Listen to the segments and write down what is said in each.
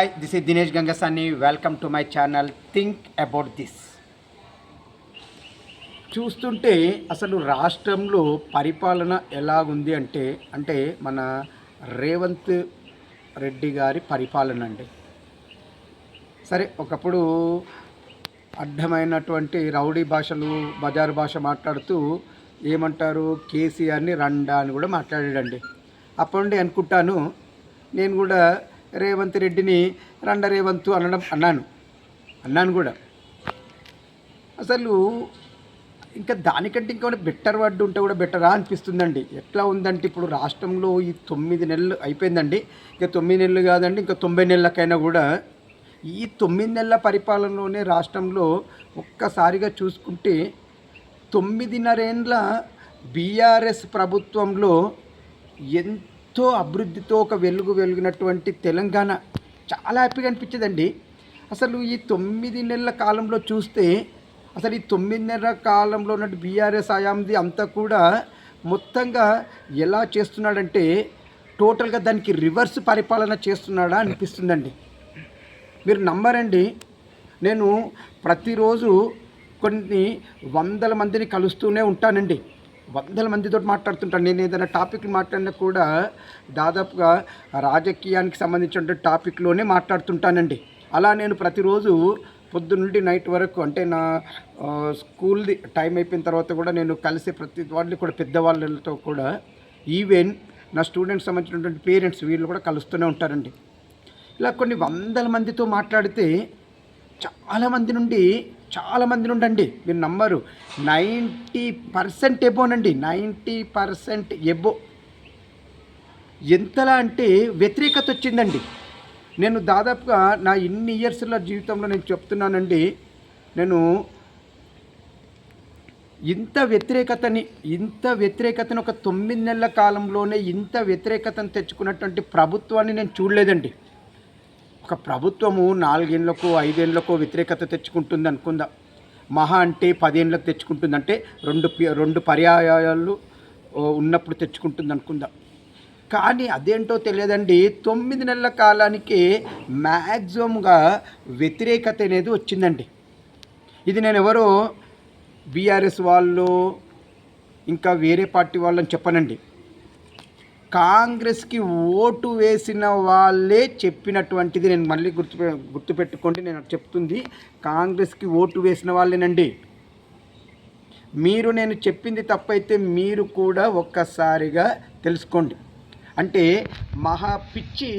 Hi this is Dinesh Gangasani welcome to my channel think about this చూస్తుంటే అసలు రాష్ట్రంలో పరిపాలన ఎలాగుంది అంటే అంటే మన రేవంత్ రెడ్డి గారి పరిపాలన అండి. సరే ఒకప్పుడు అడ్డమైనటువంటి రౌడీ భాషలు బజారు భాష మాట్లాడుతూ ఏమంటారు కేసీఆర్ని రండా అని కూడా మాట్లాడాడండి. అప్పటి నుండి అనుకుంటాను నేను కూడా రేవంత్ రెడ్డిని రండ రేవంత్ అనడం అన్నాను. అన్నాను కూడా. అసలు ఇంకా దానికంటే ఇంకా బెటర్ వర్డ్ ఉంటే కూడా బెటరా అనిపిస్తుందండి. ఎట్లా ఉందంటే ఇప్పుడు రాష్ట్రంలో ఈ తొమ్మిది నెలలు అయిపోయిందండి. ఇంకా తొమ్మిది నెలలు కాదండి ఇంకా తొంభై నెలలకైనా కూడా ఈ తొమ్మిది నెలల పరిపాలనలోనే రాష్ట్రంలో ఒక్కసారిగా చూసుకుంటే తొమ్మిదిన్నరేండ్ల బీఆర్ఎస్ ప్రభుత్వంలో ఎంత అభివృద్ధితో ఒక వెలుగు వెలిగినటువంటి తెలంగాణ చాలా హ్యాపీగా అనిపించదండి. అసలు ఈ తొమ్మిది నెలల కాలంలో చూస్తే అసలు ఈ తొమ్మిది నెలల కాలంలో ఉన్నట్టు బీఆర్ఎస్ హయాంది అంతా కూడా మొత్తంగా ఎలా చేస్తున్నాడంటే టోటల్గా దానికి రివర్స్ పరిపాలన చేస్తున్నాడా అనిపిస్తుందండి. మీరు నమ్మరండి. నేను ప్రతిరోజు కొన్ని వందల మందిని కలుస్తూనే ఉంటానండి. వందల మందితో మాట్లాడుతుంటాను నేను ఏదైనా టాపిక్ మాట్లాడినా కూడా దాదాపుగా రాజకీయానికి సంబంధించిన టాపిక్లోనే మాట్లాడుతుంటానండి. అలా నేను ప్రతిరోజు పొద్దు నుండి నైట్ వరకు అంటే నా స్కూల్ది టైం అయిపోయిన తర్వాత కూడా నేను కలిసే ప్రతి వాళ్ళని కూడా పెద్దవాళ్ళతో కూడా ఈవెన్ నా స్టూడెంట్స్ సంబంధించినటువంటి పేరెంట్స్ వీళ్ళు కూడా కలుస్తూనే ఉంటారండి. ఇలా కొన్ని వందల మందితో మాట్లాడితే చాలామంది నుండి చాలామంది నుండి అండి మీరు నమ్మరు. నైంటీ పర్సెంట్ ఎబోనండి నైంటీ పర్సెంట్ ఎబో. ఎంతలా అంటే వ్యతిరేకత వచ్చిందండి. నేను దాదాపుగా నా ఇన్ని ఇయర్స్ల జీవితంలో నేను చెప్తున్నానండి. నేను ఇంత వ్యతిరేకతని ఇంత వ్యతిరేకతని ఒక తొమ్మిది నెలల కాలంలోనే ఇంత వ్యతిరేకతను తెచ్చుకున్నటువంటి ప్రభుత్వాన్ని నేను చూడలేదండి. ఒక ప్రభుత్వము నాలుగేళ్ళకు ఐదేళ్ళకు వ్యతిరేకత తెచ్చుకుంటుంది అనుకుందాం? మహా అంటే పదేళ్ళకు తెచ్చుకుంటుంది అంటే రెండు రెండు పర్యాయాలు ఉన్నప్పుడు తెచ్చుకుంటుంది అనుకుందాం? కానీ అదేంటో తెలియదండి. తొమ్మిది నెలల కాలానికి మ్యాక్సిమంగా వ్యతిరేకత అనేది వచ్చిందండి. ఇది నేను ఎవరో బీఆర్ఎస్ వాళ్ళు ఇంకా వేరే పార్టీ వాళ్ళని చెప్పనండి. కాంగ్రెస్కి ఓటు వేసిన వాళ్ళే చెప్పినటువంటిది నేను మళ్ళీ గుర్తు గుర్తుపెట్టుకోండి నేను చెప్తుంది. కాంగ్రెస్కి ఓటు వేసిన వాళ్ళేనండి. మీరు నేను చెప్పింది తప్పైతే మీరు కూడా ఒక్కసారిగా తెలుసుకోండి. అంటే మహా పిచ్చి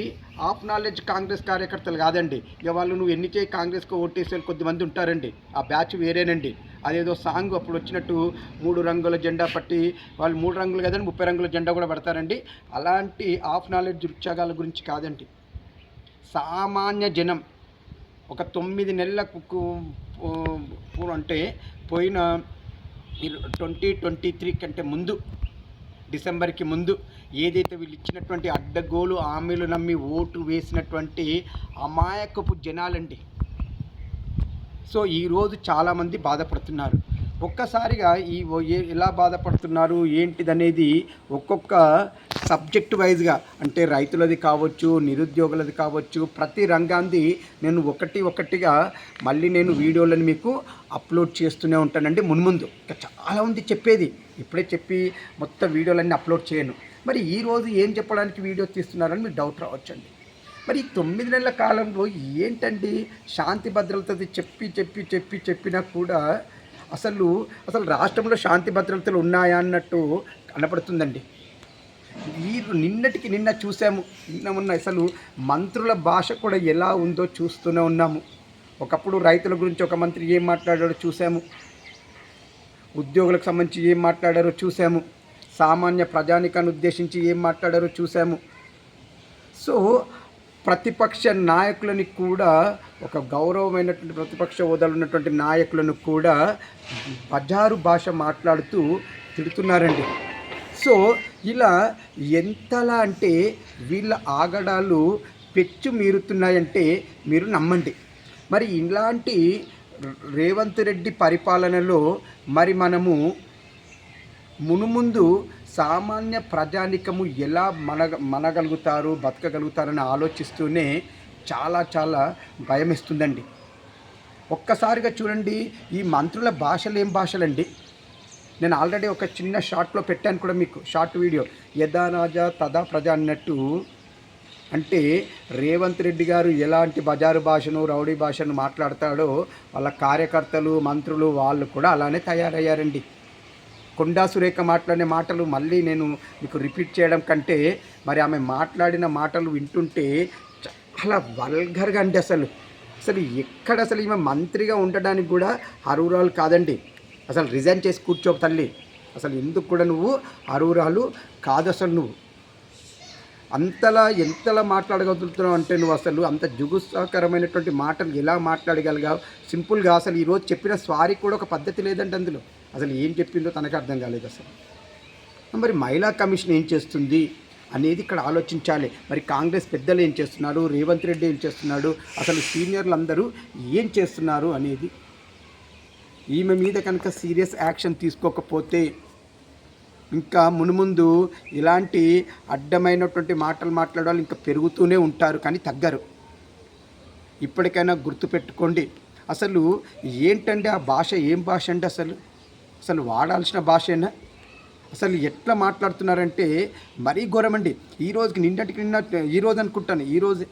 ఆఫ్ నాలెడ్జ్ కాంగ్రెస్ కార్యకర్తలు కాదండి. ఇక వాళ్ళు నువ్వు ఎన్ని చేయి కాంగ్రెస్కి ఓటేసే కొద్దిమంది ఉంటారండి. ఆ బ్యాచ్ వేరేనండి. అదేదో సాంగ్ అప్పుడు వచ్చినట్టు మూడు రంగుల జెండా పట్టి వాళ్ళు మూడు రంగులు కదండి ముప్పై రంగుల జెండా కూడా పడతారండి. అలాంటి ఆఫ్ నాలెడ్జ్ ఉత్సాగాల గురించి కాదండి. సామాన్య జనం ఒక తొమ్మిది నెలలకు అంటే పోయిన ట్వంటీ ట్వంటీ త్రీ కంటే ముందు డిసెంబర్కి ముందు ఏదైతే వీళ్ళు ఇచ్చినటువంటి అడ్డగోలు హామీలు నమ్మి ఓటు వేసినటువంటి అమాయకపు జనాలండి. సో ఈరోజు చాలామంది బాధపడుతున్నారు. ఒక్కసారిగా ఈ ఎలా బాధపడుతున్నారు ఏంటిదనేది ఒక్కొక్క సబ్జెక్ట్ వైజ్గా అంటే రైతులది కావచ్చు నిరుద్యోగులది కావచ్చు ప్రతి రంగాన్ని నేను ఒకటి ఒకటిగా మళ్ళీ నేను వీడియోలను మీకు అప్లోడ్ చేస్తూనే ఉంటానండి. మున్ముందు ఇంకా చాలా ఉంది చెప్పేది. ఇప్పుడే చెప్పి మొత్తం వీడియోలన్నీ అప్లోడ్ చేయను. మరి ఈరోజు ఏం చెప్పడానికి వీడియో తీస్తున్నారని మీకు డౌట్ రావచ్చండి. మరి ఈ తొమ్మిది నెలల కాలంలో ఏంటండి శాంతి భద్రతది చెప్పి చెప్పి చెప్పి చెప్పినా కూడా అసలు అసలు రాష్ట్రంలో శాంతి భద్రతలు ఉన్నాయా అన్నట్టు కనపడుతుందండి. ఈ నిన్నటికి నిన్న చూసాము. నిన్న ఉన్న అసలు మంత్రుల భాష కూడా ఎలా ఉందో చూస్తూనే ఉన్నాము. ఒకప్పుడు రైతుల గురించి ఒక మంత్రి ఏం మాట్లాడాడో చూసాము. ఉద్యోగులకు సంబంధించి ఏం మాట్లాడారో చూసాము. సామాన్య ప్రజానికాన్ని ఉద్దేశించి ఏం మాట్లాడారో చూసాము సో ప్రతిపక్ష నాయకులని కూడా ఒక గౌరవమైనటువంటి ప్రతిపక్ష హోదాలు ఉన్నటువంటి నాయకులను కూడా బజారు భాష మాట్లాడుతూ తిడుతున్నారండి. సో ఇలా ఎంతలా అంటే వీళ్ళ ఆగడాలు పెచ్చు మీరుతున్నాయంటే మీరు నమ్మండి. మరి ఇలాంటి రేవంత్ రెడ్డి పరిపాలనలో మరి మనము మునుముందు సామాన్య ప్రజానికము ఎలా మనగ మనగలుగుతారు బతకగలుగుతారని ఆలోచిస్తూనే చాలా చాలా భయమేస్తుందండి. ఒక్కసారిగా చూడండి ఈ మంత్రుల భాషలు ఏం భాషలండి? నేను ఆల్రెడీ ఒక చిన్న షార్ట్లో పెట్టాను కూడా మీకు షార్ట్ వీడియో. యథా రాజా తదా ప్రజ అన్నట్టు. అంటే రేవంత్ రెడ్డి గారు ఎలాంటి బజారు భాషను రౌడీ భాషను మాట్లాడతాడో వాళ్ళ కార్యకర్తలు మంత్రులు వాళ్ళు కూడా అలానే తయారయ్యారండి. కొండా సురేఖ మాట్లాడిన మాటలు మళ్ళీ నేను మీకు రిపీట్ చేయడం కంటే మరి ఆమె మాట్లాడిన మాటలు వింటుంటే చాలా వల్గర్గా అండి అసలు. అసలు ఎక్కడ అసలు ఈమె మంత్రిగా ఉండడానికి కూడా అరువురాలు కాదండి. అసలు రిజైన్ చేసి కూర్చో తల్లి. అసలు ఎందుకు కూడా నువ్వు అరువురాలు కాదు అసలు నువ్వు. అంతలా ఎంతలా మాట్లాడగలుగుతున్నావు అంటే నువ్వు అసలు అంత జుగుత్సాకరమైనటువంటి మాటలు ఎలా మాట్లాడగలిగావు? సింపుల్గా అసలు ఈరోజు చెప్పిన స్వారీ కూడా ఒక పద్ధతి లేదంటే అందులో. అసలు ఏం చెప్పిందో తనకు అర్థం కాలేదు అసలు. మరి మహిళా కమిషన్ ఏం చేస్తుంది అనేది ఇక్కడ ఆలోచించాలి. మరి కాంగ్రెస్ పెద్దలు ఏం చేస్తున్నారు? రేవంత్ రెడ్డి ఏం చేస్తున్నాడు? అసలు సీనియర్లు అందరూ ఏం చేస్తున్నారు అనేది? ఈమె మీద కనుక సీరియస్ యాక్షన్ తీసుకోకపోతే ఇంకా మునుముందు ఇలాంటి అడ్డమైనటువంటి మాటలు మాట్లాడాలి ఇంకా పెరుగుతూనే ఉంటారు కానీ తగ్గరు. ఇప్పటికైనా గుర్తుపెట్టుకోండి అసలు ఏంటంటే ఆ భాష? ఏం భాష అండి అసలు? అసలు వాడాల్సిన భాషేనా అసలు ఎట్లా మాట్లాడుతున్నారంటే మరీ ఘోరమండి ఈ రోజుకి నిన్నటికి నిన్న ఈ రోజు అనుకుంటాను. ఈ రోజే.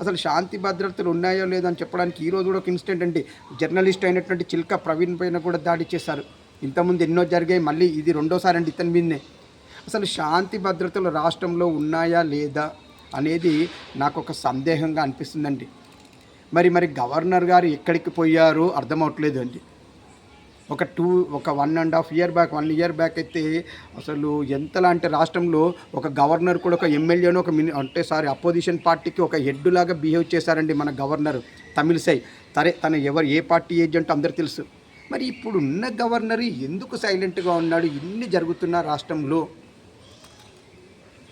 అసలు శాంతి భద్రతలు ఉన్నాయో లేదో అని చెప్పడానికి ఈ రోజు కూడా ఒక ఇన్సిడెంట్ అండి. జర్నలిస్ట్ అయినటువంటి చిల్క ప్రవీణ్ పైన కూడా దాడి చేశారు. ఇంతకుముందు ఎన్నో జరిగాయి మళ్ళీ ఇది రెండోసారి అండి ఇతని మీదనే. అసలు శాంతి భద్రతలు రాష్ట్రంలో ఉన్నాయా లేదా అనేది నాకు ఒక సందేహంగా అనిపిస్తుందండి. మరి మరి గవర్నర్ గారు ఎక్కడికి పోయారు అర్థమవట్లేదు అండి. ఒక టూ ఒక one and half year back one year back అయితే అసలు ఎంతలా అంటే రాష్ట్రంలో ఒక గవర్నర్ కూడా ఒక ఎమ్మెల్యేను ఒక మిని అంటే సారీ అపోజిషన్ పార్టీకి ఒక హెడ్లాగా బిహేవ్ చేశారండి మన గవర్నర్ తమిళసై సరే తను ఎవరు ఏ పార్టీ ఏజెంట్ అందరు తెలుసు. మరి ఇప్పుడున్న గవర్నర్ ఎందుకు సైలెంట్గా ఉన్నాడు? ఇన్ని జరుగుతున్న రాష్ట్రంలో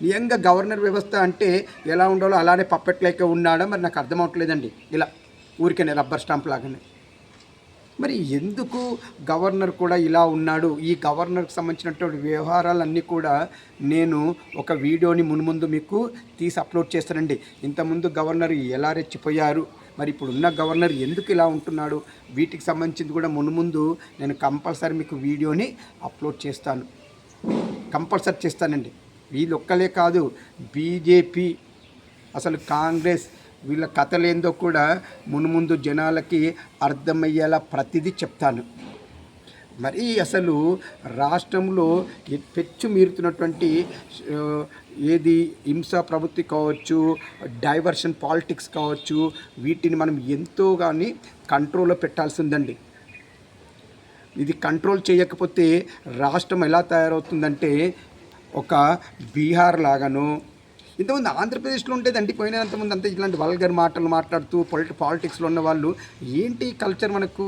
నిజంగా గవర్నర్ వ్యవస్థ అంటే ఎలా ఉండాలో అలానే పప్పెట్లేక ఉన్నాడో? మరి నాకు అర్థం అవట్లేదండి. ఇలా ఊరికనే రబ్బర్ స్టాంప్ లాగానే. మరి ఎందుకు గవర్నర్ కూడా ఇలా ఉన్నాడు? ఈ గవర్నర్కి సంబంధించినటువంటి వ్యవహారాలన్నీ కూడా నేను ఒక వీడియోని మున్ముందు మీకు తీసి అప్లోడ్ చేస్తానండి. ఇంతకుముందు గవర్నర్ ఎలా రెచ్చిపోయారు? మరి ఇప్పుడు ఉన్న గవర్నర్ ఎందుకు ఇలా ఉంటున్నాడు? వీటికి సంబంధించింది కూడా మునుముందు నేను కంపల్సరీ మీకు వీడియోని అప్లోడ్ చేస్తాను. కంపల్సరీ చేస్తానండి. వీళ్ళు ఒక్కలే కాదు బీజేపీ అసలు కాంగ్రెస్ వీళ్ళ కథలేందో కూడా మునుముందు జనాలకి అర్థమయ్యేలా ప్రతిదీ చెప్తాను. మరి అసలు రాష్ట్రంలో పెచ్చు మీరుతున్నటువంటి ఏది హింస ప్రవృత్తి కావచ్చు డైవర్షన్ పాలిటిక్స్ కావచ్చు వీటిని మనం ఎంతో కానీ కంట్రోల్లో పెట్టాల్సిందండి. ఇది కంట్రోల్ చేయకపోతే రాష్ట్రం ఎలా తయారవుతుందంటే ఒక బీహార్ లాగాను ఇంతకుముందు ఆంధ్రప్రదేశ్లో ఉండేదండి పోయినంతమంది అంతా ఇలాంటి వల్గర్ మాటలు మాట్లాడుతూ పొలిటి పాలిటిక్స్లో ఉన్న వాళ్ళు ఏంటి కల్చర్ మనకు?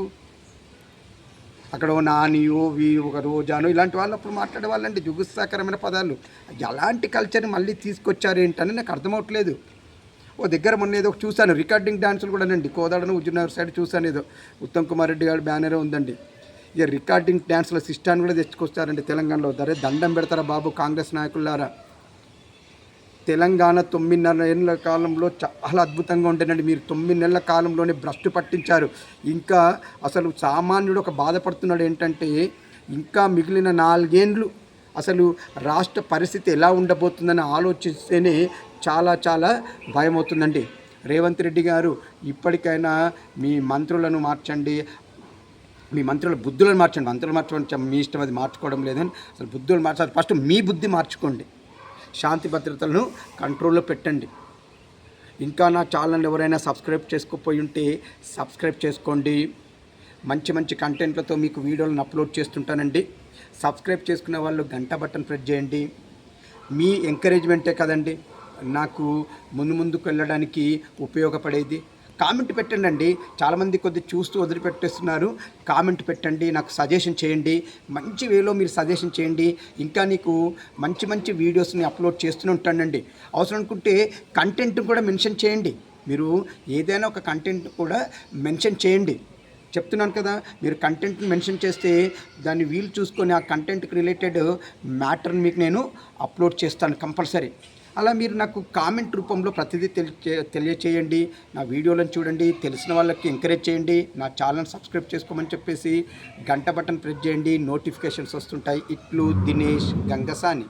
అక్కడ ఓ నానియో వి ఒక రోజాను ఇలాంటి వాళ్ళు అప్పుడు మాట్లాడే వాళ్ళండి జుగుత్సాకరమైన పదాలు. ఎలాంటి కల్చర్ని మళ్ళీ తీసుకొచ్చారు ఏంటని నాకు అర్థమవట్లేదు. ఓ దగ్గర మొన్న ఏదో చూశాను రికార్డింగ్ డాన్సులు కూడా అండి కోదాడను ఉజ్జనగర్ సైడ్ చూశాను ఏదో. ఉత్తమ్ కుమార్ రెడ్డి గారి బ్యానరే ఉందండి. ఇక రికార్డింగ్ డ్యాన్స్ల సిస్టాన్ని కూడా తెచ్చుకొస్తారండి తెలంగాణలో. దరే దండం పెడతారా బాబు కాంగ్రెస్ నాయకులారా తెలంగాణ తొమ్మిదిన్నర ఏళ్ళ కాలంలో చాలా అద్భుతంగా ఉండేనండి. మీరు తొమ్మిది నెలల కాలంలోనే భ్రష్టు పట్టించారు. ఇంకా అసలు సామాన్యుడు ఒక బాధపడుతున్నాడు ఏంటంటే ఇంకా మిగిలిన నాలుగేండ్లు అసలు రాష్ట్ర పరిస్థితి ఎలా ఉండబోతుందని ఆలోచిస్తేనే చాలా చాలా భయం అవుతుందండి రేవంత్ రెడ్డి గారు ఇప్పటికైనా మీ మంత్రులను మార్చండి. మీ మంత్రుల బుద్ధులను మార్చండి. మంత్రులు మార్చడం మీ ఇష్టం అది మార్చుకోవడం లేదని అసలు బుద్ధులు మార్చాలి ఫస్ట్ మీ బుద్ధి మార్చుకోండి. శాంతి భద్రతలను కంట్రోల్లో పెట్టండి. ఇంకా నా ఛానల్ ఎవరైనా సబ్స్క్రైబ్ చేసుకోపోయి ఉంటే సబ్స్క్రైబ్ చేసుకోండి. మంచి మంచి కంటెంట్లతో మీకు వీడియోలను అప్లోడ్ చేస్తుంటానండి. సబ్స్క్రైబ్ చేసుకున్న వాళ్ళు గంట బటన్ ప్రెస్ చేయండి. మీ ఎంకరేజ్మెంటే కదండి. నాకు ముందు ముందుకు వెళ్ళడానికి ఉపయోగపడేది. కామెంట్ పెట్టండి అండి చాలామంది కొద్ది చూస్తూ వదిలిపెట్టేస్తున్నారు. కామెంట్ పెట్టండి నాకు సజెషన్ చేయండి. మంచి వేలో మీరు సజెషన్ చేయండి. ఇంకా నీకు మంచి మంచి వీడియోస్ని అప్లోడ్ చేస్తూనే ఉంటానండి. అవసరం అనుకుంటే కంటెంట్ కూడా మెన్షన్ చేయండి. మీరు ఏదైనా ఒక కంటెంట్ కూడా మెన్షన్ చేయండి. చెప్తున్నాను కదా మీరు కంటెంట్ని మెన్షన్ చేస్తే దాన్ని వీలు చూసుకొని ఆ కంటెంట్కి రిలేటెడ్ మ్యాటర్ని మీకు నేను అప్లోడ్ చేస్తాను కంపల్సరీ. అలా మీరు నాకు కామెంట్ రూపంలో ప్రతిదీ తెలియ తెలియచేయండి. నా వీడియోలను చూడండి. తెలిసిన వాళ్ళకి ఎంకరేజ్ చేయండి. నా ఛానల్ సబ్స్క్రైబ్ చేసుకోమని చెప్పేసి గంట బటన్ ప్రెస్ చేయండి. నోటిఫికేషన్స్ వస్తుంటాయి. ఇట్లు దినేష్ గంగసాని.